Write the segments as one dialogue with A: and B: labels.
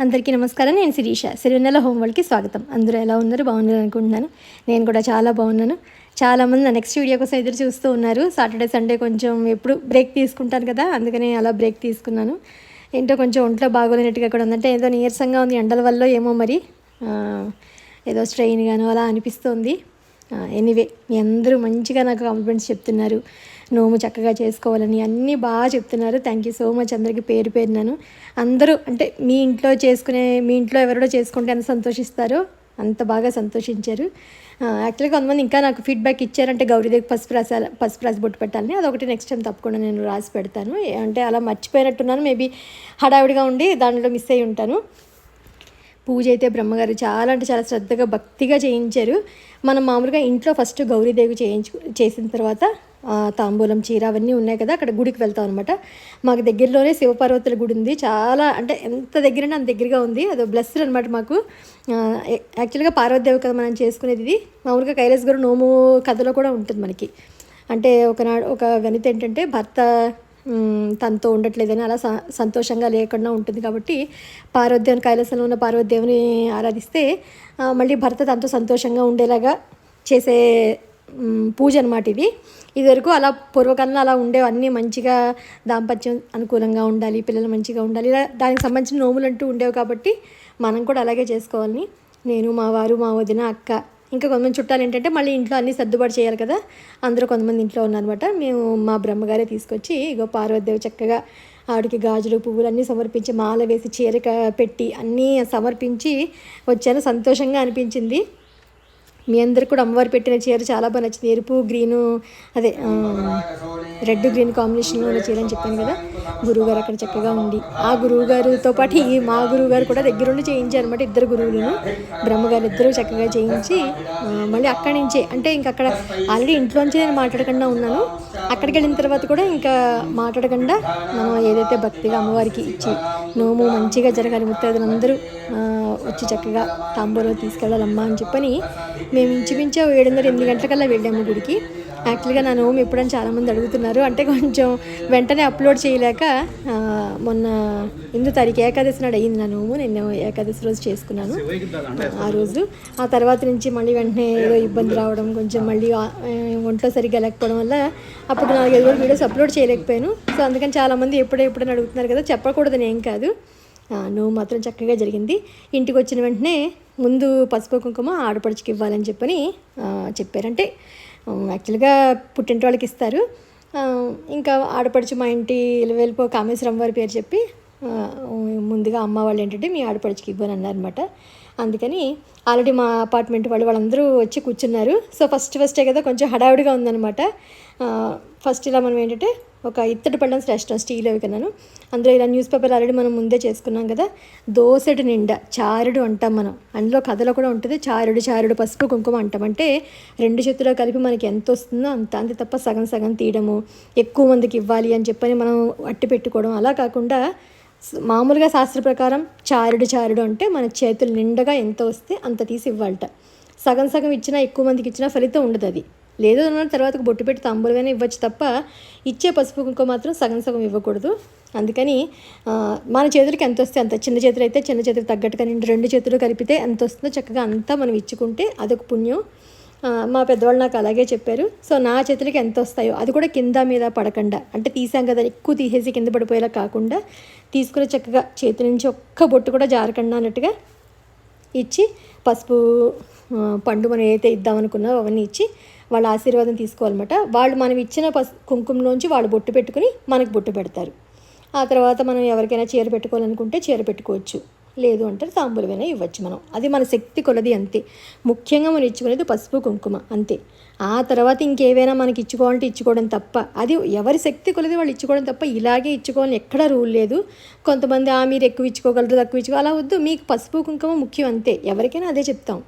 A: అందరికీ నమస్కారం. నేను శిరీష. సిరివెన్నెల హోమ్ వరల్డ్కి స్వాగతం. అందరూ ఎలా ఉన్నారు? బాగున్నారు అనుకుంటున్నాను. నేను కూడా చాలా బాగున్నాను. చాలామంది నా నెక్స్ట్ వీడియో కోసం ఎదురు చూస్తూ ఉన్నారు. సాటర్డే సండే కొంచెం ఎప్పుడు బ్రేక్ తీసుకుంటాను కదా అందుకనే అలా బ్రేక్ తీసుకున్నాను. ఏంటో కొంచెం ఒంట్లో బాగోలేనట్టుగా కూడా ఉందంటే ఏదో నీరసంగా ఉంది ఎండల వల్ల ఏమో మరి. ఏదో స్ట్రెయిన్ గాను అలా అనిపిస్తుంది. ఎనీవే మీ అందరూ మంచిగా నాకు కాంప్లిమెంట్స్ చెప్తున్నారు. నోము చక్కగా చేసుకోవాలని అన్నీ బాగా చెప్తున్నారు. థ్యాంక్ యూ సో మచ్ అందరికీ పేరు పేరునాను. అందరూ అంటే మీ ఇంట్లో చేసుకునే మీ ఇంట్లో ఎవరో చేసుకుంటే ఎంత సంతోషిస్తారో అంత బాగా సంతోషించారు. యాక్చువల్గా కొంతమంది ఇంకా నాకు ఫీడ్బ్యాక్ ఇచ్చారంటే గౌరీదేవి పసుపు రాసాల పసుపు రాసి బొట్టు పెట్టాలని. అదొకటి నెక్స్ట్ టైం తప్పకుండా నేను రాసి పెడతాను. అంటే అలా మర్చిపోయినట్టున్నాను. మేబీ హడావిడిగా ఉండి దాంట్లో మిస్ అయి ఉంటాను. పూజ అయితే బ్రహ్మగారు చాలా అంటే చాలా శ్రద్ధగా భక్తిగా చేయించారు. మనం మామూలుగా ఇంట్లో ఫస్ట్ గౌరీదేవి చేయించు చేసిన తర్వాత తాంబూలం చీర అవన్నీ ఉన్నాయి కదా అక్కడ గుడికి వెళ్తాం అనమాట మాకు దగ్గరలోనే శివపార్వతుల గుడి ఉంది. చాలా అంటే ఎంత దగ్గరనే అంత దగ్గరగా ఉంది. అదో బ్లెస్డ్ అనమాట మాకు. యాక్చువల్గా పార్వతీదేవి కథ మనం చేసుకునేది ఇది. మామూలుగా కైలాస్ గారు నోము కథలో కూడా ఉంటుంది మనకి. అంటే ఒకనాడు ఒక గణిత ఏంటంటే భర్త తనతో ఉండట్లేదని అలా స- సంతోషంగా లేకుండా ఉంటుంది కాబట్టి పార్వతీదేవుని కైలాసంలో ఉన్న పార్వతీదేవుని ఆరాధిస్తే మళ్ళీ భర్త తనతో సంతోషంగా ఉండేలాగా చేసే పూజ అనమాట ఇది. ఇదివరకు అలా పూర్వకాలంలో అలా ఉండేవి. అన్నీ మంచిగా దాంపత్యం అనుకూలంగా ఉండాలి పిల్లలు మంచిగా ఉండాలి. ఇలా దానికి సంబంధించిన నోములు అంటూ ఉండేవి కాబట్టి మనం కూడా అలాగే చేసుకోవాలని. నేను మా వారు మా వదిన అక్క ఇంకా కొంతమంది చుట్టాలు ఏంటంటే మళ్ళీ ఇంట్లో అన్నీ సర్దుబాటు చేయాలి కదా. అందరూ కొంతమంది ఇంట్లో ఉన్నారనమాట మేము మా బ్రహ్మగారే తీసుకొచ్చి ఇగో పార్వతీదేవి చక్కగా ఆవిడకి గాజులు పువ్వులు అన్నీ సమర్పించి మాల వేసి చీర పెట్టి అన్నీ సమర్పించి వచ్చాను. సంతోషంగా అనిపించింది. మీ అందరికి కూడా అమ్మవారు పెట్టిన చీర చాలా బాగా నచ్చింది. ఎరుపు గ్రీను అదే రెడ్ గ్రీన్ కాంబినేషన్లో ఉన్న చీర అని చెప్పాను కదా. గురువుగారు అక్కడ చక్కగా ఉంది ఆ గురువుగారితో పాటు ఈ మా గురువుగారు కూడా దగ్గరుండి చేయించారనమాట ఇద్దరు గురువులను. బ్రహ్మగారు ఇద్దరు చక్కగా చేయించి మళ్ళీ అక్కడి నుంచే అంటే ఇంకా అక్కడ ఆల్రెడీ ఇంట్లోంచి నేను మాట్లాడకుండా ఉన్నాను. అక్కడికి వెళ్ళిన తర్వాత కూడా ఇంకా మాట్లాడకుండా మనం ఏదైతే భక్తిగా అమ్మవారికి ఇచ్చి నోము మంచిగా జరగాలి ముత్తైదులందరూ వచ్చి చక్కగా తాంబూలో తీసుకెళ్ళాలమ్మా అని చెప్పని మేము ఇంచుమించు ఏడున్నర ఎనిమిది గంటలకల్లా వెళ్ళాము గుడికి. యాక్చువల్గా నా నోము ఎప్పుడని చాలామంది అడుగుతున్నారు. అంటే కొంచెం వెంటనే అప్లోడ్ చేయలేక మొన్న ఎందు తారీఖు ఏకాదశి నాడు అయ్యింది నా నోము. నేను ఏకాదశి రోజు చేసుకున్నాను. ఆ రోజు. ఆ తర్వాత నుంచి మళ్ళీ వెంటనే ఏదో ఇబ్బంది రావడం కొంచెం మళ్ళీ ఒంట్లో సరిగ్గా లేకపోవడం వల్ల అప్పుడు నాలుగైదు రోజులు వీడియోస్ అప్లోడ్ చేయలేకపోయాను. సో అందుకని చాలామంది ఎప్పుడో ఎప్పుడని అడుగుతున్నారు కదా చెప్పకూడదని ఏం కాదు. నువ్వు మాత్రం చక్కగా జరిగింది. ఇంటికి వచ్చిన వెంటనే ముందు పసుపు కుంకుమ ఆడపడుచుకి ఇవ్వాలని చెప్పని చెప్పారంటే యాక్చువల్గా పుట్టింటి వాళ్ళకి ఇస్తారు ఇంకా ఆడపడుచు మా ఇంటి వెళ్ళిపో కామేశ్వరం వారి పేరు చెప్పి ముందుగా అమ్మ వాళ్ళు ఏంటంటే మీ ఆడపడుచుకి ఇవ్వనన్నారనమాట అందుకని ఆల్రెడీ మా అపార్ట్మెంట్ వాళ్ళు వాళ్ళందరూ వచ్చి కూర్చున్నారు. సో ఫస్ట్ ఫస్టే కదా కొంచెం హడావుడిగా ఉందన్నమాట. ఫస్ట్ ఇలా మనం ఏంటంటే ఒక ఇత్తడి పళ్ళం శ్రేష్టం స్టీల్ అవి కన్నాను. అందులో ఇలా న్యూస్ పేపర్ ఆల్రెడీ మనం ముందే చేసుకున్నాం కదా. దోసెడు నిండా చారుడు అంటాం మనం. అందులో కథలో కూడా ఉంటుంది చారుడు చారుడు పసుపు కుంకుమ అంటాం. అంటే రెండు చేతుల్లో కలిపి మనకి ఎంత వస్తుందో అంత అంతే తప్ప సగం సగం తీయడము ఎక్కువ మందికి ఇవ్వాలి అని చెప్పని మనం అట్టి పెట్టుకోవడం. అలా కాకుండా మామూలుగా శాస్త్ర ప్రకారం చారుడు చారుడు అంటే మన చేతులు నిండగా ఎంత వస్తే అంత తీసి ఇవ్వాలట. సగం సగం ఇచ్చినా ఎక్కువ మందికి ఇచ్చినా ఫలితం ఉండదు అది. లేదు ఉన్న తర్వాత బొట్టు పెట్టి తాంబూలుగానే ఇవ్వచ్చు తప్ప ఇచ్చే పసుపు కుంకుమ మాత్రం సగం సగం ఇవ్వకూడదు. అందుకని మన చేతులకి ఎంత వస్తే అంత చిన్న చేతులు అయితే చిన్న చేతులు తగ్గట్టుగా కానీ రెండు చేతులు కలిపితే ఎంత వస్తుందో చక్కగా అంతా మనం ఇచ్చుకుంటే అదొక పుణ్యం. మా పెద్దవాళ్ళు నాకు అలాగే చెప్పారు. సో నా చేతులకి ఎంత వస్తాయో అది కూడా కింద మీద పడకుండా అంటే తీసాం కదా ఎక్కువ తీసేసి కింద పడిపోయేలా కాకుండా తీసుకుని చక్కగా చేతి నుంచి ఒక్క బొట్టు కూడా జారకుండా అన్నట్టుగా ఇచ్చి పసుపు పండు మనం ఏదైతే ఇద్దామనుకున్నామో అవన్నీ ఇచ్చి వాళ్ళ ఆశీర్వాదం తీసుకోవాలన్నమాట. వాళ్ళు మనం ఇచ్చిన పసు కుంకుమలోంచి వాళ్ళు బొట్టు పెట్టుకుని మనకు బొట్టు పెడతారు. ఆ తర్వాత మనం ఎవరికైనా చీర పెట్టుకోవాలనుకుంటే చీర పెట్టుకోవచ్చు. లేదు అంటే తాంబూలమైనా ఇవ్వచ్చు మనం. అది మన శక్తి కొలది అంతే. ముఖ్యంగా మనం ఇచ్చుకునేది పసుపు కుంకుమ అంతే. ఆ తర్వాత ఇంకేవైనా మనకి ఇచ్చుకోవాలంటే ఇచ్చుకోవడం తప్ప. అది ఎవరి శక్తి కొలది వాళ్ళు ఇచ్చుకోవడం తప్ప. ఇలాగే ఇచ్చుకోవాలని ఎక్కడ రూల్ లేదు. కొంతమంది ఆ మీరు ఎక్కువ ఇచ్చుకోగలరు తక్కువ ఇచ్చుకో అలా వద్దు. మీకు పసుపు కుంకుమ ముఖ్యం అంతే. ఎవరికైనా అదే చెప్తాం.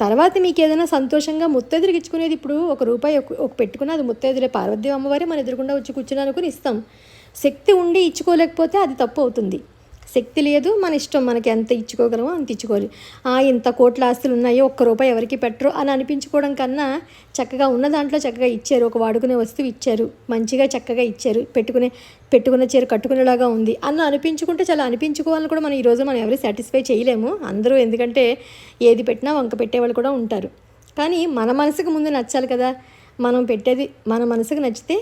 A: తర్వాత మీకు ఏదైనా సంతోషంగా ముత్తెదురికి ఇచ్చుకునేది ఇప్పుడు ఒక రూపాయి ఒక పెట్టుకుని పెట్టుకున్న అది ముత్తెదురే పార్వతీ అమ్మవారే మన ఎదురుకుండా వచ్చి కూర్చుని అనుకుని ఇస్తాం. శక్తి ఉండి ఇచ్చుకోలేకపోతే అది తప్పు అవుతుంది. శక్తి లేదు మన ఇష్టం మనకి ఎంత ఇచ్చుకోగలమో అంత ఇచ్చుకోవాలి. ఆ ఇంత కోట్ల ఆస్తులు ఉన్నాయో ఒక్క రూపాయి ఎవరికి పెట్టరు అని అనిపించుకోవడం కన్నా చక్కగా ఉన్న దాంట్లో చక్కగా ఇచ్చారు. ఒక వాడుకునే వస్తువు ఇచ్చారు. మంచిగా చక్కగా ఇచ్చారు. పెట్టుకునే పెట్టుకున్న చీర కట్టుకునేలాగా ఉంది అన్న అనిపించుకుంటే చాలా అనిపించుకోవాలని కూడా మనం ఈరోజు మనం ఎవరు సాటిస్ఫై చేయలేము. అందరూ ఎందుకంటే ఏది పెట్టినా వంక పెట్టేవాళ్ళు కూడా ఉంటారు. కానీ మన మనసుకు ముందు నచ్చాలి కదా. మనం పెట్టేది మన మనసుకు నచ్చితే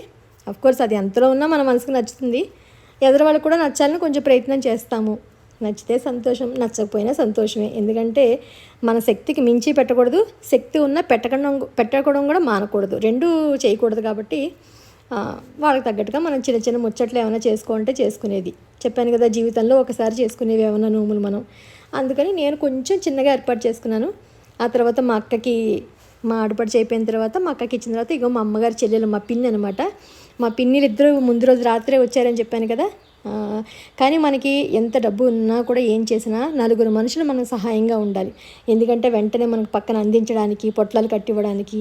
A: అఫ్కోర్స్ అది ఎంతలో ఉన్నా మన మనసుకు నచ్చుతుంది. ఎదురు వాళ్ళకి కూడా నచ్చాలని కొంచెం ప్రయత్నం చేస్తాము. నచ్చితే సంతోషం నచ్చకపోయినా సంతోషమే. ఎందుకంటే మన శక్తికి మించి పెట్టకూడదు. శక్తి ఉన్న పెట్టకుండా పెట్టకూడదు కూడా మానకూడదు. రెండు చేయకూడదు కాబట్టి వాళ్ళకి తగ్గట్టుగా మనం చిన్న చిన్న ముచ్చట్లు ఏమైనా చేసుకోంటే చేసుకునేది. చెప్పాను కదా జీవితంలో ఒకసారి చేసుకునేవి ఏమైనా నోములు మనం. అందుకని నేను కొంచెం చిన్నగా ఏర్పాటు చేసుకున్నాను. ఆ తర్వాత మా అక్కకి మా ఆడపడి చేయిపోయిన తర్వాత మా అక్కకి ఇచ్చిన తర్వాత ఇగో మా అమ్మగారి చెల్లెలు మా పిన్ని అనమాట మా పిన్నిలు ఇద్దరు ముందు రోజు రాత్రే వచ్చారని చెప్పాను కదా. కానీ మనకి ఎంత డబ్బు ఉన్నా కూడా ఏం చేసినా నలుగురు మనుషులు మనకు సహాయంగా ఉండాలి. ఎందుకంటే వెంటనే మనకు పక్కన అందించడానికి పొట్లాలు కట్టివ్వడానికి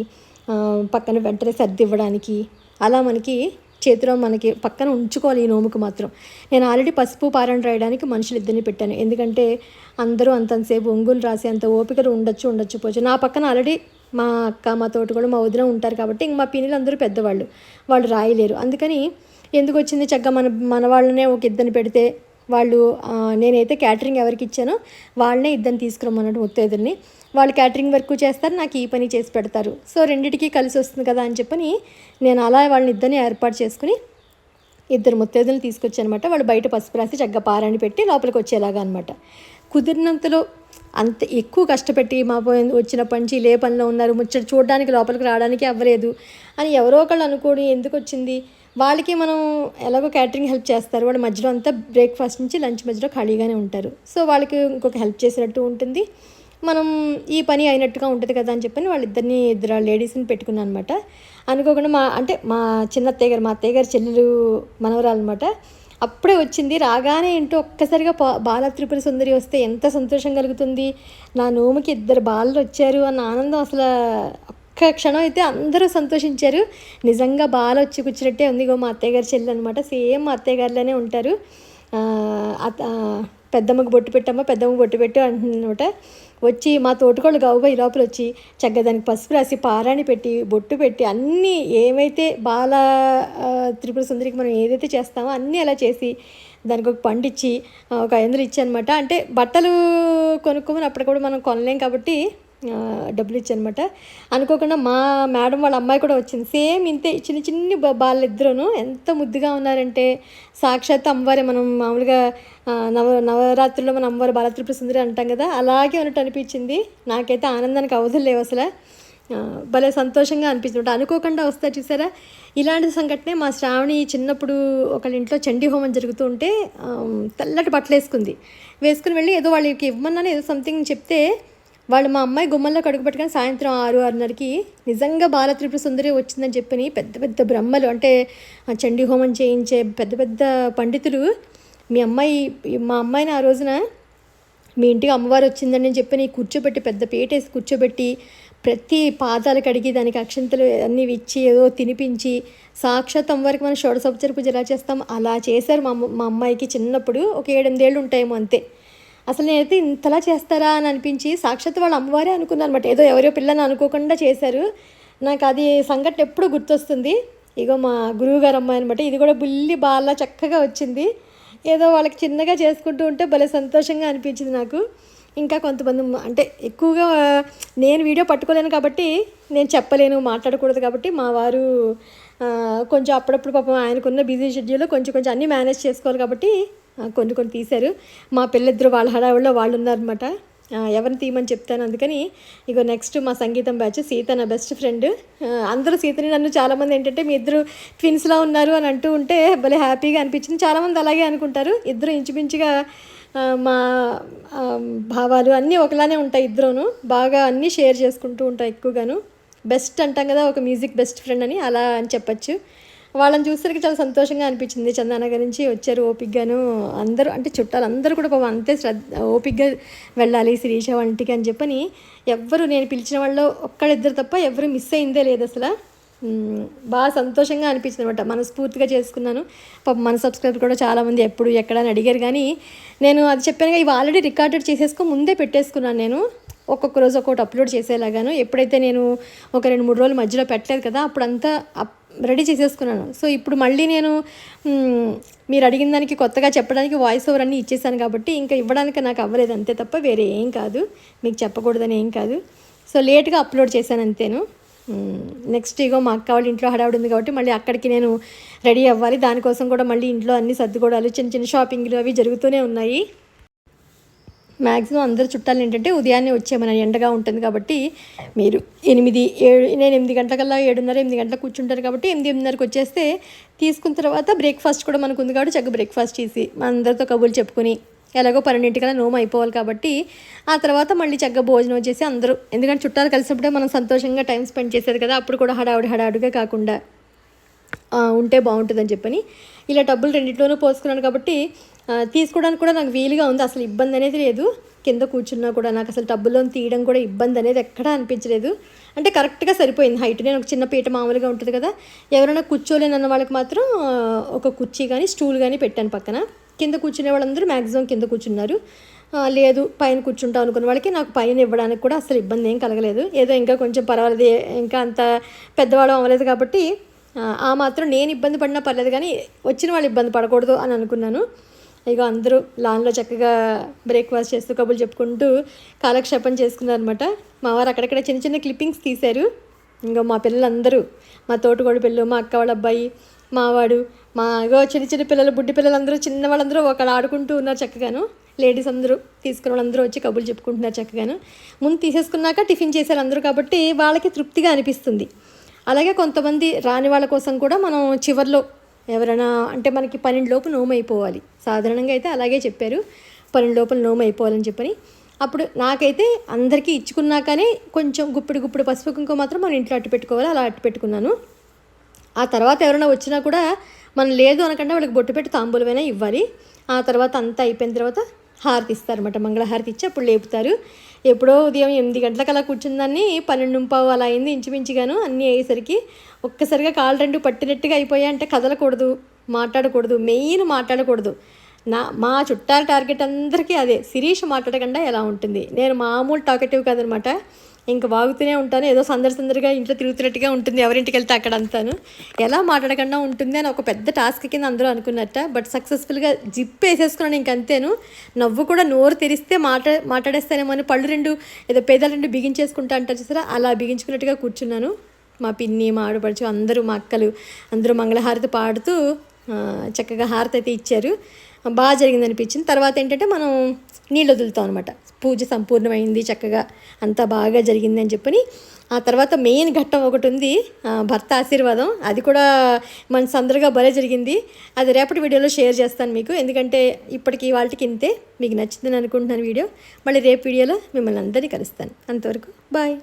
A: పక్కన వెంటనే సర్ది ఇవ్వడానికి అలా మనకి చేతిలో మనకి పక్కన ఉంచుకోవాలి ఈ నోముకు మాత్రం. నేను ఆల్రెడీ పసుపు పారణ రాయడానికి మనుషులు ఇద్దరిని పెట్టాను. ఎందుకంటే అందరూ అంతంతసేపు ఒంగులు రాసి అంత ఓపికలు ఉండొచ్చు ఉండొచ్చు పోవచ్చు. నా పక్కన ఆల్రెడీ మా అక్క మా తోట కూడా మా వదిన ఉంటారు కాబట్టి ఇంక మా పిన్నులు అందరూ పెద్దవాళ్ళు. వాళ్ళు రాయలేరు. అందుకని ఎందుకు వచ్చింది చక్కగా మన మన వాళ్ళనే ఒక ఇద్దరిని పెడితే వాళ్ళు నేనైతే క్యాటరింగ్ ఎవరికి ఇచ్చానో వాళ్ళనే ఇద్దరిని తీసుకురమ్మన్నట్టు ముత్తైదుల్ని వాళ్ళు క్యాటరింగ్ వర్క్ చేస్తారు నాకు ఈ పని చేసి పెడతారు. సో రెండిటికి కలిసి వస్తుంది కదా అని చెప్పని నేను అలా వాళ్ళని ఇద్దరిని ఏర్పాటు చేసుకుని ఇద్దరు ముత్తైదులను తీసుకొచ్చానమాట. వాళ్ళు బయట పసుపు రాసి చక్కగా పారాని పెట్టి లోపలికి వచ్చేలాగా అనమాట కుదిరినంతలో అంత ఎక్కువ కష్టపెట్టి మా వచ్చిన పంచి లే పనిలో ఉన్నారు ముచ్చట చూడడానికి లోపలికి రావడానికి అవ్వలేదు అని ఎవరో ఒకళ్ళు అనుకోని ఎందుకు వచ్చింది? వాళ్ళకి మనం ఎలాగో క్యాటరింగ్ హెల్ప్ చేస్తారు. వాళ్ళు మధ్యలో అంతా బ్రేక్ఫాస్ట్ నుంచి లంచ్ మధ్యలో ఖాళీగానే ఉంటారు. సో వాళ్ళకి ఇంకొక హెల్ప్ చేసినట్టు ఉంటుంది. మనం ఈ పని అయినట్టుగా ఉంటుంది కదా అని చెప్పని వాళ్ళిద్దరిని ఇద్దరు లేడీస్ని పెట్టుకున్నాను అనమాట అనుకోకుండా మా అంటే మా చిన్న అత్తయ్య గారు మా అత్తయ్య గారు చెల్లెలు మనవరాలు అనమాట అప్పుడే వచ్చింది రాగానే ఏంటో ఒక్కసారిగా బాల త్రిపుర సుందరి వస్తే ఎంత సంతోషం కలుగుతుంది. నా నోముకి ఇద్దరు బాలలు వచ్చారు అన్న ఆనందం అసలు ఒక్క క్షణం అయితే అందరూ సంతోషించారు. నిజంగా బాల వచ్చి కూర్చున్నట్టే ఉంది ఇగో మా అత్తయ్య గారి చెల్లి అనమాట సేమ్ మా అత్తయ్య గారిలోనే ఉంటారు. అత- పెద్దమ్మకి బొట్టు పెట్టమ్మ పెద్దమ్మకి బొట్టు పెట్టు అంటున్నమాట. వచ్చి మా తోటకోళ్ళు గౌబై ఈ లోపల వచ్చి చక్కగా దానికి పసుపు రాసి పారాణి పెట్టి బొట్టు పెట్టి అన్నీ ఏమైతే బాల త్రిపుర సుందరికి మనం ఏదైతే చేస్తామో అన్నీ అలా చేసి దానికి ఒక పండిచ్చి ఒక ఐదు ఇచ్చి అనమాట అంటే బట్టలు కొనుక్కోమని అప్పుడు కూడా మనం కొనలేం కాబట్టి డబ్బులు ఇచ్చానమాట. అనుకోకుండా మా మేడం వాళ్ళ అమ్మాయి కూడా వచ్చింది. సేమ్ ఇంతే చిన్న చిన్ని బా- ఎంత ముద్దుగా ఉన్నారంటే సాక్షాత్ అమ్మవారే మనం మామూలుగా నవ నవరాత్రుల్లో మనం అమ్మవారి బాలత్రిపుర సుందరి అంటాం కదా అలాగే ఉన్నట్టు అనిపించింది. నాకైతే ఆనందానికి అవధులు లేవు అసలు. భలే సంతోషంగా అనిపించింది అనుకోకుండా వస్తా చూసారా? ఇలాంటి సంఘటనే మా శ్రావణి చిన్నప్పుడు ఒకళ్ళ ఇంట్లో చండీ హోమం జరుగుతూ ఉంటే తెల్లటి బట్టలు వేసుకుంది వేసుకుని వెళ్ళి ఏదో వాళ్ళకి ఇవ్వమన్నాను ఏదో సంథింగ్ చెప్తే వాళ్ళు మా అమ్మాయి గుమ్మల్లో కడుగు పెట్టుకొని సాయంత్రం ఆరు ఆరున్నరకి నిజంగా బాలత్రిపుర సుందరి వచ్చిందని చెప్పని పెద్ద పెద్ద బ్రహ్మలు అంటే చండీ హోమం చేయించే పెద్ద పెద్ద పండితులు మీ అమ్మాయి మా అమ్మాయిని ఆ రోజున మీ ఇంటికి అమ్మవారు వచ్చిందని చెప్పి నీ కూర్చోబెట్టి పెద్ద పీటేసి కూర్చోబెట్టి ప్రతి పాదాలు కడిగి దానికి అక్షంతలు అన్నీ ఇచ్చి ఏదో తినిపించి సాక్షాత్ అమ్మవారికి మనం షోడసోపచార పూజ ఎలా చేస్తాం అలా చేశారు మా అమ్మ మా అమ్మాయికి చిన్నప్పుడు ఒక ఏడెనిమిదేళ్ళు ఉంటాయేమో అంతే. అసలు నేనైతే ఇంతలా చేస్తారా అని అనిపించి సాక్షాత్ వాళ్ళ అమ్మవారే అనుకున్నాను అనమాట. ఏదో ఎవరో పిల్లని అనుకోకుండా చేశారు. నాకు అది సంఘటన ఎప్పుడు గుర్తొస్తుంది. ఇగో మా గురువు గారు అమ్మాయి అనమాట. ఇది కూడా బుల్లి బాగా చక్కగా వచ్చింది. ఏదో వాళ్ళకి చిన్నగా చేసుకుంటూ ఉంటే భలే సంతోషంగా అనిపించింది నాకు. ఇంకా కొంతమంది అంటే ఎక్కువగా నేను వీడియో పట్టుకోలేను కాబట్టి నేను చెప్పలేను మాట్లాడకూడదు కాబట్టి మా వారు కొంచెం అప్పుడప్పుడు పాపం ఆయనకున్న బిజీ షెడ్యూల్లో కొంచెం కొంచెం అన్నీ మేనేజ్ చేసుకోవాలి కాబట్టి కొన్ని కొన్ని తీశారు. మా పిల్లిద్దరు వాళ్ళ హడావుల్లో వాళ్ళు ఉన్నారనమాట ఎవరిని తీయమని చెప్తాను అందుకని ఇగో నెక్స్ట్ మా సంగీతం బ్యాచ్ సీత నా బెస్ట్ ఫ్రెండ్ అందరూ సీతని నన్ను చాలామంది ఏంటంటే మీ ఇద్దరు ట్విన్స్లా ఉన్నారు అని అంటూ ఉంటే భలే హ్యాపీగా అనిపించింది. చాలామంది అలాగే అనుకుంటారు. ఇద్దరు ఇంచుమించుగా మా భావాలు అన్నీ ఒకలానే ఉంటాయి ఇద్దరును. బాగా అన్నీ షేర్ చేసుకుంటూ ఉంటాయి ఎక్కువగాను. బెస్ట్ అంటాం కదా ఒక మ్యూజిక్ బెస్ట్ ఫ్రెండ్ అని అలా అని చెప్పచ్చు. వాళ్ళని చూసరికి చాలా సంతోషంగా అనిపించింది. చందానగర్ నుంచి వచ్చారు ఓపిక్గాను అందరూ అంటే చుట్టాలు అందరూ కూడా పాపం అంతే శ్రద్ధ ఓపిక్గా వెళ్ళాలి శిరీష వంటికి అని చెప్పని ఎవ్వరు నేను పిలిచిన వాళ్ళు ఒక్కళ్ళిద్దరు తప్ప ఎవరు మిస్ అయిందే లేదు అసలు. బాగా సంతోషంగా అనిపించింది అనమాట మనస్ఫూర్తిగా చేసుకున్నాను. పాపం మన సబ్స్క్రైబర్ కూడా చాలామంది ఎప్పుడు ఎక్కడ అని అడిగారు కానీ నేను అది చెప్పాను ఇవి ఆల్రెడీ రికార్డెడ్ చేసేసుకో ముందే పెట్టేసుకున్నాను నేను. ఒక్కొక్క రోజు ఒక్కొక్కటి అప్లోడ్ చేసేలాగాను. ఎప్పుడైతే నేను ఒక రెండు మూడు రోజులు మధ్యలో పెట్టలేదు కదా అప్పుడంతా అప్ రెడీ చేసేసుకున్నాను. సో ఇప్పుడు మళ్ళీ నేను మీరు అడిగిన దానికి కొత్తగా చెప్పడానికి వాయిస్ ఓవర్ అన్నీ ఇచ్చేసాను కాబట్టి ఇంకా ఇవ్వడానికి నాకు అవ్వలేదు. అంతే తప్ప వేరే ఏం కాదు. మీకు చెప్పకూడదని ఏం కాదు. సో లేట్గా అప్లోడ్ చేశాను అంతేను. నెక్స్ట్ ఇగో మా అక్క వాళ్ళ ఇంట్లో హడావుడి ఉంది కాబట్టి మళ్ళీ అక్కడికి నేను రెడీ అవ్వాలి. దానికోసం కూడా మళ్ళీ ఇంట్లో అన్ని సర్దుకోవడాలు చిన్న చిన్న షాపింగ్లు అవి జరుగుతూనే ఉన్నాయి. మ్యాక్సిమం అందరు చుట్టాలు ఏంటంటే ఉదయాన్నే వచ్చేమని ఎండగా ఉంటుంది కాబట్టి మీరు ఎనిమిది ఏడు నేను ఎనిమిది గంటలకల్లా ఏడున్నర ఎనిమిది గంటలకు కూర్చుంటారు కాబట్టి ఎనిమిది ఎనిమిదిన్నరకు వచ్చేస్తే తీసుకున్న తర్వాత బ్రేక్ఫాస్ట్ కూడా మనకు ఉంది కాబట్టి చక్కగా బ్రేక్ఫాస్ట్ చేసి మా అందరితో కబుర్లు చెప్పుకొని ఎలాగో పన్నెండింటికల్లా నోము అయిపోవాలి కాబట్టి ఆ తర్వాత మళ్ళీ చక్కగా భోజనం చేసి అందరూ ఎందుకంటే చుట్టాలు కలిసినప్పుడే మనం సంతోషంగా టైం స్పెండ్ చేసేది కదా అప్పుడు కూడా హడావుడి హడావుడిగా కాకుండా ఉంటే బాగుంటుందని చెప్పని ఇలా డబ్బులు రెండిట్లోనూ పోసుకున్నాను కాబట్టి తీసుకోవడానికి కూడా నాకు వీలుగా ఉంది. అసలు ఇబ్బంది అనేది లేదు. కింద కూర్చున్నా కూడా నాకు అసలు టబ్బులో తీయడం కూడా ఇబ్బంది అనేది ఎక్కడా అనిపించలేదు. అంటే కరెక్ట్గా సరిపోయింది హైట్ నేను ఒక చిన్న పీట మామూలుగా ఉంటుంది కదా. ఎవరైనా కూర్చోలేనన్న వాళ్ళకి మాత్రం ఒక కుర్చీ కానీ స్టూల్ కానీ పెట్టాను పక్కన. కింద కూర్చునే వాళ్ళందరూ మ్యాక్సిమం కింద కూర్చున్నారు. లేదు పైన కూర్చుంటాం అనుకున్న వాళ్ళకి నాకు పైన ఇవ్వడానికి కూడా అసలు ఇబ్బంది ఏం కలగలేదు. ఏదో ఇంకా కొంచెం పర్వాలేదు. ఇంకా అంత పెద్దవాడు అవ్వలేదు కాబట్టి ఆ మాత్రం నేను ఇబ్బంది పడినా పర్లేదు కానీ వచ్చిన వాళ్ళు ఇబ్బంది పడకూడదు అని అనుకున్నాను. ఇక అందరూ లాన్లో చక్కగా బ్రేక్ఫాస్ట్ చేస్తూ కబుర్లు చెప్పుకుంటూ కాలక్షేపం చేసుకున్నారు అనమాట మా వారు అక్కడక్కడ చిన్న చిన్న క్లిప్పింగ్స్ తీశారు. ఇంకా మా పిల్లలందరూ మా తోటగోడు పిల్లలు మా అక్క వాళ్ళ అబ్బాయి మావాడు మా ఇగో చిన్న చిన్న పిల్లలు బుడ్డి పిల్లలందరూ చిన్న వాళ్ళందరూ ఒకళ్ళు ఆడుకుంటూ ఉన్నారు చక్కగాను. లేడీస్ అందరూ తీసుకున్న వాళ్ళందరూ వచ్చి కబుర్లు చెప్పుకుంటున్నారు చక్కగాను. ముందు తీసేసుకున్నాక టిఫిన్ చేశారు అందరూ కాబట్టి వాళ్ళకి తృప్తిగా అనిపిస్తుంది. అలాగే కొంతమంది రాని వాళ్ళ కోసం కూడా మనం చివర్లో ఎవరైనా అంటే మనకి పన్నెండు లోపు నోము అయిపోవాలి సాధారణంగా అయితే అలాగే చెప్పారు. పన్నెండు లోపల నోము అయిపోవాలని చెప్పని. అప్పుడు నాకైతే అందరికీ ఇచ్చుకున్నాకనే కొంచెం గుప్పిడి గుప్పిడి పసుపు కుంకుమ మాత్రం మనం ఇంట్లో అట్టు పెట్టుకోవాలి. అలా అట్టు పెట్టుకున్నాను. ఆ తర్వాత ఎవరైనా వచ్చినా కూడా మనం లేదు అనకుండా వాళ్ళకి బొట్టు పెట్టి తాంబూలమైనా ఇవ్వాలి. ఆ తర్వాత అంతా అయిపోయిన తర్వాత హారతి ఇస్తారన్నమాట. మంగళహారతి ఇచ్చి అప్పుడు లేపుతారు. ఎప్పుడో ఉదయం ఎనిమిది గంటలకు అలా కూర్చుందాన్ని పన్నెండు పావు అలా అయింది ఇంచుమించుగాను అన్నీ అయ్యేసరికి ఒక్కసారిగా కాళ్ళు రెండు పట్టినట్టుగా అయిపోయాయి అంటే కదలకూడదు మాట్లాడకూడదు మెయిన్ మాట్లాడకూడదు. నా మా చుట్టాల టార్గెట్ అందరికీ అదే శిరీష్ మాట్లాడకుండా ఎలా ఉంటుంది? నేను మామూలు టాకెటివ్ కాదనమాట. ఇంకా వాగుతూనే ఉంటాను ఏదో సందడి సందడిగా ఇంట్లో తిరుగుతున్నట్టుగా ఉంటుంది ఎవరింటికి వెళ్తే అక్కడ అంతాను ఎలా మాట్లాడకుండా ఉంటుంది అని ఒక పెద్ద టాస్క్ కింద అందరూ అనుకున్నట్ట. బట్ సక్సెస్ఫుల్గా జిప్ వేసేసుకున్నాను ఇంక అంతేను. నవ్వు కూడా నోరు తెరిస్తే మాట్లా మాట్లాడేస్తానేమో అని పళ్ళు రెండు ఏదో పేదలు రెండు బిగించేసుకుంటా అంటారు చూసారా? అలా బిగించుకున్నట్టుగా కూర్చున్నాను. మా పిన్ని మా ఆడపడుచు అందరూ మా అక్కలు అందరూ మంగళహారతి పాడుతూ చక్కగా హారతి అయితే ఇచ్చారు. బాగా జరిగింది అనిపించింది తర్వాత ఏంటంటే మనం నీళ్ళు వదులుతాం అనమాట పూజ సంపూర్ణమైంది చక్కగా అంతా బాగా జరిగింది అని చెప్పని. ఆ తర్వాత మెయిన్ ఘట్టం ఒకటి ఉంది భర్త ఆశీర్వాదం. అది కూడా మన సందరగా భలే జరిగింది. అది రేపటి వీడియోలో షేర్ చేస్తాను మీకు. ఎందుకంటే ఇప్పటికి వాళ్ళకి ఇంతే మీకు నచ్చిందని అనుకుంటున్నాను వీడియో. మళ్ళీ రేపు వీడియోలో మిమ్మల్ని అందరినీ కలుస్తాను. అంతవరకు బాయ్.